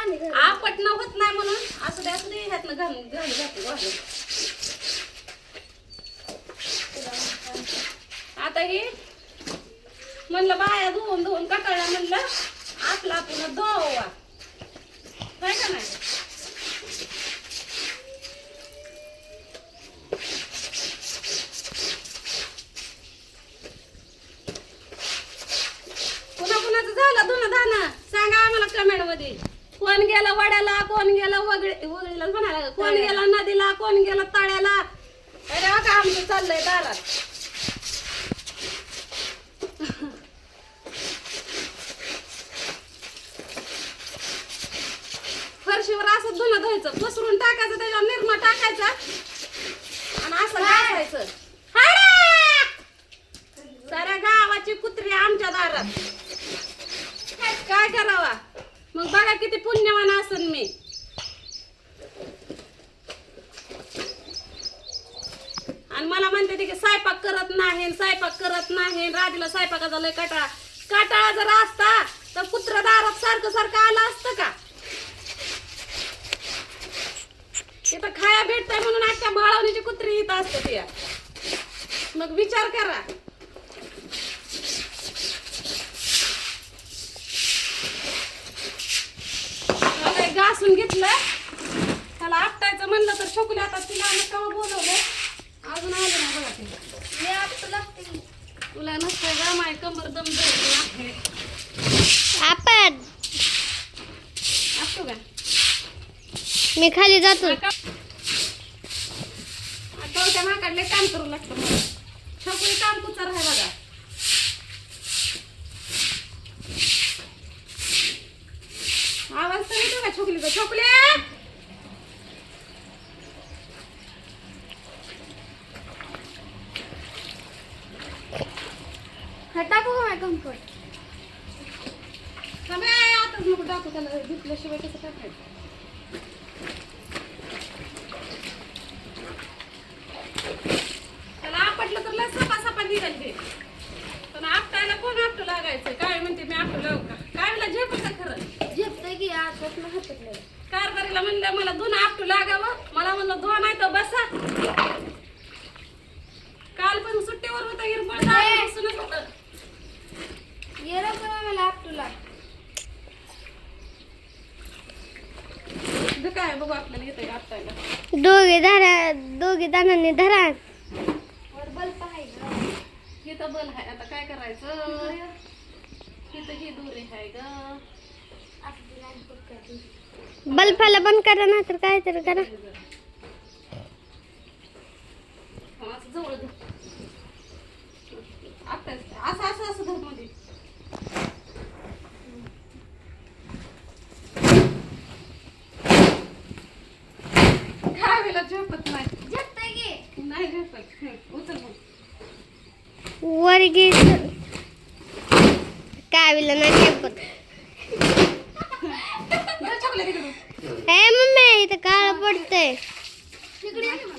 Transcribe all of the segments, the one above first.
आपटणं होत नाही म्हणून. असं दे असं दे ह्यातनं घालून घालून घालून घालून आता हे म्हणलं बाया धुवून धुवून कटाळा म्हणलं आपला आपण धुवा काय का नाही? कुणा कुणाचं झालं धुणं धाणं सांगा आम्हाला कमेंट कोण गेला वड्याला कोण गेला वगळे वगळीला म्हणाला कोण गेला नदीला कोण गेला तळ्याला? अरे बघा आमचं चाललंय दारात? फरशीवर असं धुणं धुवायचं पसरून टाकायचं त्याच्यावर निरमा टाकायचा आणि असं घासायचं हाय रे! साऱ्या गावाची कुत्री आमच्या दारात काय करावा मग बघा किती पुण्यवान असन मी. आणि मला म्हणते ते की स्वयंपाक करत नाही स्वयंपाक करत नाही राजीला स्वयंपाकाचा लय कटाळा. काटाळा जर असता तर कुत्र दारात सारखं सारखं आलं असतं का? तिथं खाया भेटतंय म्हणून अख्ख्या बाळवणीची कुत्री इथं असते ती. मग विचार करा मला काही घासून घेतलं. त्याला आपटायचं म्हणलं तर छोकुले आता तिला आम्ही केव्हा बोलवलं अजून आलं नाही बघा ते. की. तुला नसतंय गा माय कंबर दम आपण. असतो का? मी खाली जातो. माकडले काम करू लागतं. मला काम कुचर आहे बघा? येतो का छोकले हा टाकू का कम्फर्ट थांबे, आताच नको टाकू त्याला धुतल्याशिवाय कसं टाकायचं त्याला आपटलं तर लय सपा सपा निघाल ते पण आपटायला कोण आपटू लागायचं काय म्हणते मी आपटू लावू का काय मला झेपायचं खरं कारभारीला म्हणलं मला दोन आपटू लागावं. मला म्हणलं दोन आहे तर बसा. काल पण सुट्टीवर होता हिरबळ बसूनच होतं. ये रे पण मला आपटूला. इथं काय बघू आपल्याला येतं का आपटायला. दोघे धरा दोघे दानाने धरा. वर बल्ब आहे गं. इथं बल आहे आता काय करायचं? इथं ही दोरी आहे ग आपली line put कर. बल्बाला बंद करा ना तर काय तर करा. असं असं असं झोपत नाही की नाही झोपत उचल वर घे. कावीला नाही झेपत. ए मम्मी इथं काळं पडतंय.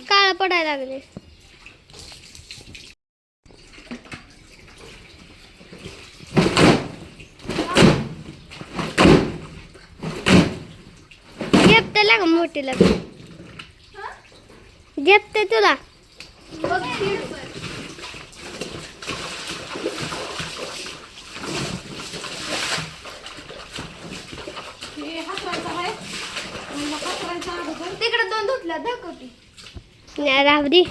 काळं पडायला लागले झेपते लाग मोठी लाग झेपते तुला बघ की वर. हे हातरायचं आहे आणि मग हातरायचं अगोदर धुतल्या दाखवते. राहू दे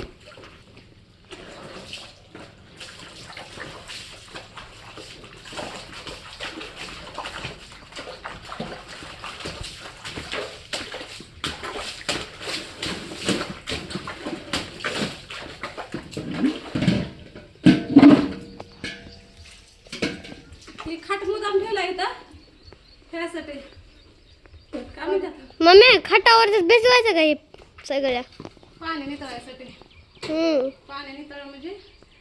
ही मम्मी खाटावरच भिजवायचं का हे? सगळ्या. पाणी नितळायसाठी हम्म. पाणी नितळ म्हणजे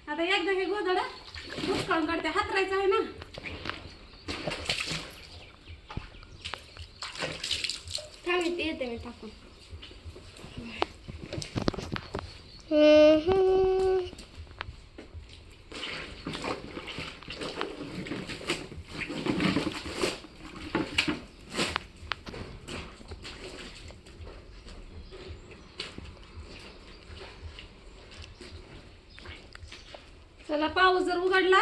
आता एकदा हे गोधड मुसकाळून काढते. हातरायचं आहे ना? थांब येते मी टाकून. हम्म. त्याला पाऊस जर उघडला.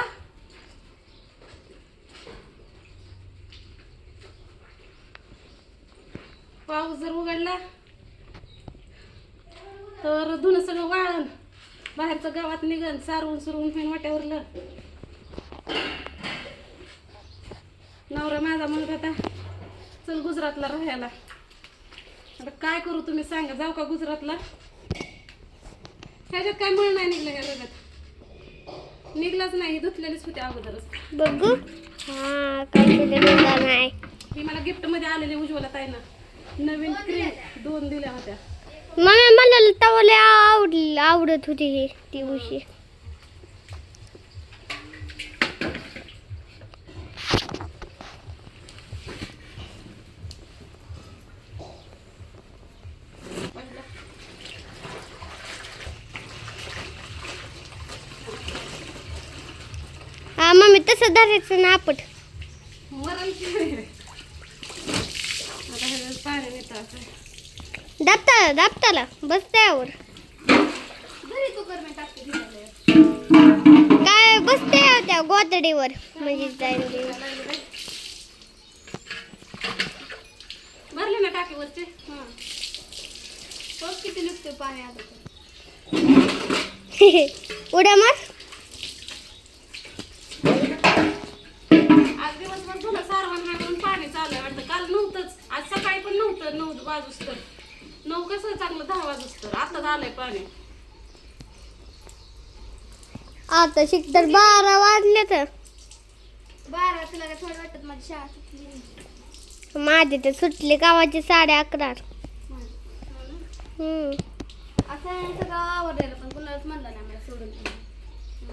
पाऊस जर उघडला तर धुणं सगळं वाळण. बाहेरचं गावात निघन सारवून सुरवून फेन वाट्यावरलं. नवरा माझा म्हणत होता चल गुजरातला राहायला. आता काय करू तुम्ही सांगा जाऊ का गुजरातला? ह्याच्यात काय मळ नाही निघलं ह्या जगात. निघलाच नाही धुतलेलीच होती अगोदरच. बघू. हा नाही. ही मला गिफ्टमध्ये आलेली उज्ज्वला ताईनं. नवीन क्रीम दोन दिल्या होत्या. मम्मी मला तवले आवडली आवडत होती ही ती उशी हा मम्मी तसं धरायचं ना आपण मरण की आता ह्याच्यात पाणी नेतं असं दाबताला. दाबताला बस त्यावर. काय बसते त्या गोदडीवर. म्हणजे भरले ना टाकीवरचे? हा बघ किती निघते पाणी आता तर. उड्या मार. दिवसभर तुला सारवण हाकून पाणी चालू आहे वाटतं. काल नव्हतंच आज सकाळी पण नव्हतं नऊ वाजूस तर. नऊ कसं चांगलं दहा वाजूस तर. आता झालंय पाणी. आता शिक तर बारा वाजले तर. बारा तुला काय थोडं वाटत माझी शाळा सुटली. माझे ते सुटले गावाचे साडे अकरा. हम्म. असं सगळं आवडलेलं पण कुणालाच म्हणलं नाही मला सोडून.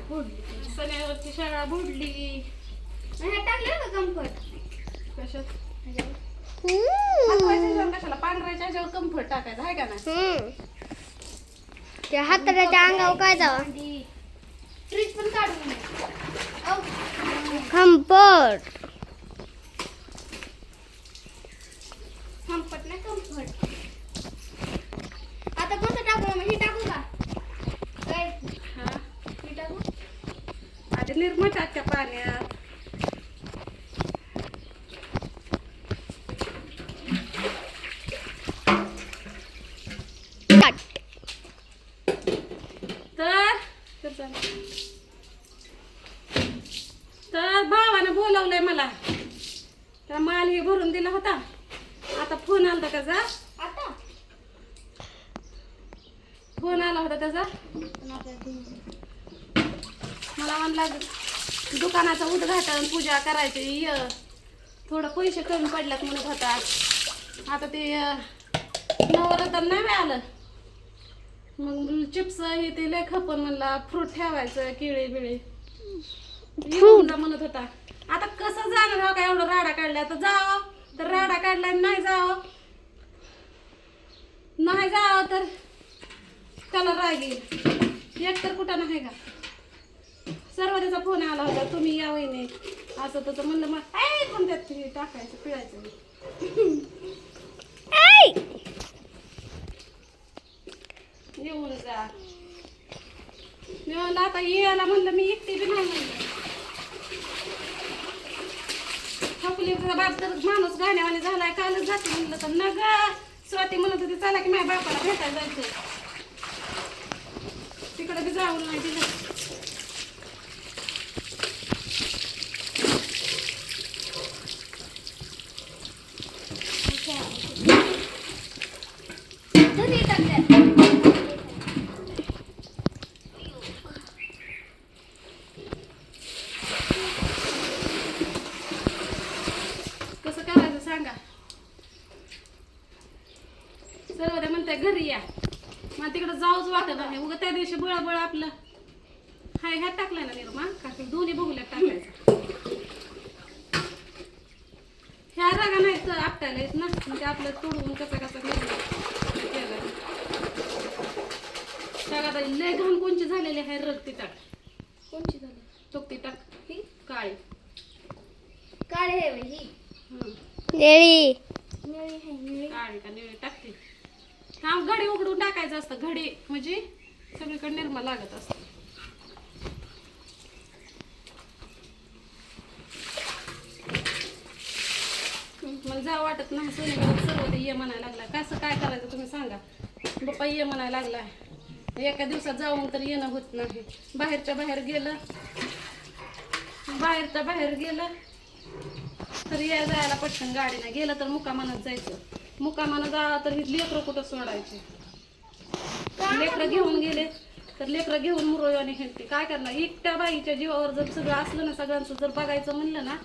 फोडली सण्यावरची शाळा बुडली. कशाला? पांढऱ्याच्या ह्याच्यावर कम्फर्ट टाकायचं आहे का नाही. त्या हाताच्या अंगावर काय जावं? फ्रीज पण काढून घे. औ. कम्फर्ट कम्फर्ट नाही कम्फर्ट आता कोणतं टाकू? मग हे टाकू का? काय? हा. हे टाकू? आधी निर्मा टाक त्या पाण्यात काट. तर तर चला. तर भावानं बोलवलंय मला त्या माल हे भरून दिला होता. आता फोन आला होता त्याचा. आता? फोन आला होता त्याचा. पण मला म्हणला दुकानाचं उद्घाटन पूजा करायची ये. थोडं पैसे कमी पडल्यात म्हणत होता. आता ते अं, नवरत्न नाही आलं? मग चिप्स हे ते लय खपन म्हणला फ्रूट ठेवायचं केळी बिळी म्हणत होता. आता कसं जाणार हो का एवढं राडा काढला तर जावं. तर राडा काढला नाही जावं. नाही जावं तर त्याला राग येईल. एक तर कुठं नाही का? सर्व त्याचा फोन आला होता तुम्ही या वहिनी. असं तसं म्हणलं मग ऐ पण त्यात टाकायचं पिळायचं! येऊन जा. मी म्हणलं आता यायला म्हणलं मी एकटी बी नाही म्हणलं. ठकुलीचा बाप तर माणूस गाण्यावाने झालाय कालच जाते म्हणलं तर न ग स्वाती म्हणत होती चला की माझ्या बापाला भेटायला जायचं तिकडे बी जाऊन नाही तिला धनी टाकल्यात कसं करायचं सांगा सर्व ते म्हणते घरी या मग तिकडं जाऊच वाटत नाही उगा त्या दिवशी बळ आपलं हाय ह्यात टाकलाय ना निर्मा का ते दोन्ही बघूल्यात टाकायचं ह्या सडागा नाही तर आपटायला येत ना. ते आपलं तोडून कसं कसं केलं. टाक लय घाण कोणची झालेली आहे रग ती टाक कोणची झाली? चोक ती टाक ही? काळी काळे आहे बाई ही. निळी. निळी आहे निळी. काळी का निळी? टाकते. हा घडी उघडून टाकायचं असतं. घडी म्हणजे सगळीकडे निर्मा लागत असतं मला जा वाटत नाही. सोनीकडे सर्व ते ये म्हणायला लागला. कसं काय करायचं तुम्ही सांगा. बाप्पा ये म्हणायला लागला. एका दिवसात जाऊन तर येणं होत नाही. बाहेरच्या बाहेर गेलं. बाहेरच्या बाहेर गेलं. तर या जायला पटकन गाडीनं गेलं तर मुकामानात जायचं. मुकामानं जा तर ही लेकरं कुठं सोडायची? लेकरं घेऊन गेले. तर लेकरं घेऊन मुरळीवाने हिंडते काय करणार? एकट्या बाईच्या जीवावर जर सगळं असलं ना सगळ्यांचं जर बघायचं म्हणलं ना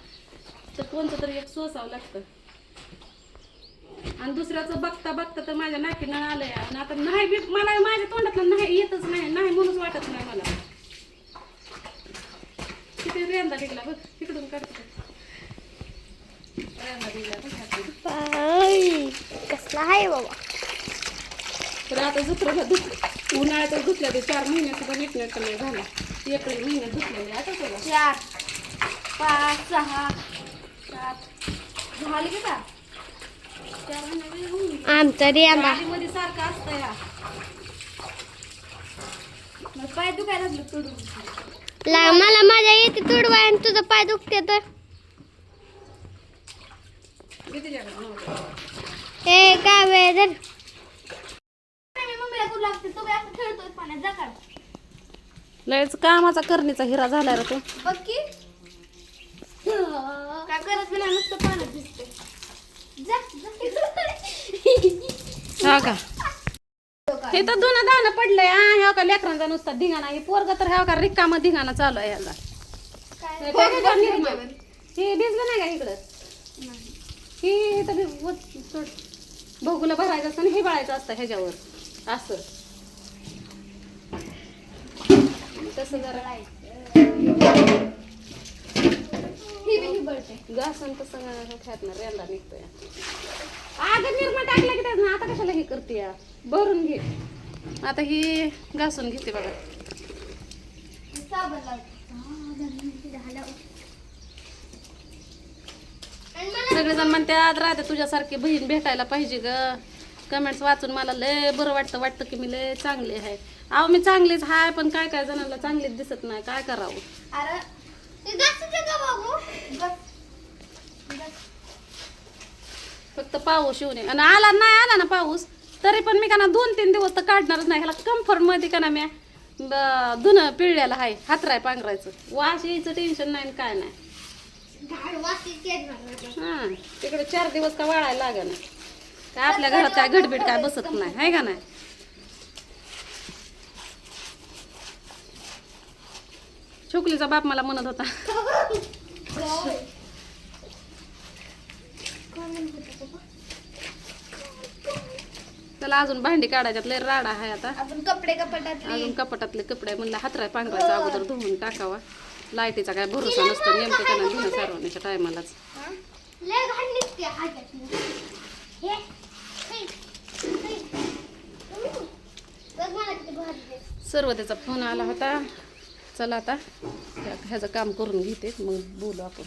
तर कोणतं तरी एक सोसावं लागतं. आणि दुसऱ्याचं बघता बघता तर माझ्या नाकीनं आलंय. आणि आता नाही बी मला माझ्या तोंडातलं नाही येतच नाही नाही म्हणूनच वाटत नाही मला. किती रेंदा निघला बघ तिकडून काढते रेंदा निघला कसला आहे बाबा? तर आता जत्रेला धुत उन्हाळ्यात धुतल्या ते चार महिने सुद्धा नीटनेटकं नाही झाला. एप्रिल महिन्यात धुतलेले आता तुला चार पाच सहा सात. झाली का का आमचा रेंदा मध्ये सारखं असतं या. मग पाय दुखायला लागलं तोडून. ला मला माझ्या येते तुडवाय आणि तुझं पाय दुखते तर. हे काय वेळ जर लयच कामाचा करणीचा हिरा झाला रे तो. बघ की काय करत नाही नुसतं पाण्यात दिसते जा जा हा का? हे तर दोन दाणं पडलंय हा ह्या का लेकरांचा नुसता धिंगाणा हे पोरग तर ह्या का रिकामा धिंगाणा चालू आहे. हे भिजलं नाही का इकडं? हे इथं भी- वत- सोड. बघूला भरायचं असतं आणि हे बळायचं असतं ह्याच्यावर. असं. तसं जरा घासून तसं खात ना रेंदा निघतोय. अगं निर्मा टाकल्या की त्यात ना आता कशाला हे करते भरून घे. आता ही घासून घेते बघा. सगळेजण म्हणते आज राहते तुझ्यासारखी बहीण भेटायला पाहिजे ग. कमेंट्स वाचून मला लय बरं वाटतं वाटतं की मी लय चांगली आहे. अहो मी चांगलीच आहे पण काय काय जणांना चांगलीच दिसत नाही. काय करावं? अरे ते गच्चीचं का बाबू गच्च- गच्च. फक्त पाऊस येऊ नये. आणि आला नाही आला ना पाऊस तरी पण मी का ना दोन तीन दिवस तर काढणारच नाही. ह्याला कम्फर्टमध्ये का ना मी धुणं पिळलेलं आहे हातराय पांघरायचं. वास यायचं टेन्शन नाही काय नाही. हा तिकडे चार दिवस का वाळायला लागेल काय आपल्या घरात काय घडबीड काय बसत नाही आहे का नाही? छोकलीचा बाप मला म्हणत होता होय. कोण म्हणत होतं पप्पा? त्याला अजून भांडी काढायच्यात लय राडा आहे आता. आपण कपडे कपड्यातले अजून कपाटातले कपडे म्हणलं हातराय पांघरायचा अगोदर धुवून टाकावा. लाईटीचा काय भरोसा नसतो नेमकं त्यांना धुणं सारवण्याच्या टायमालाच. सर्व त्याचा फोन आला होता. चला आता ह्या- ह्याचं काम करून घेते मग बोलू आपण.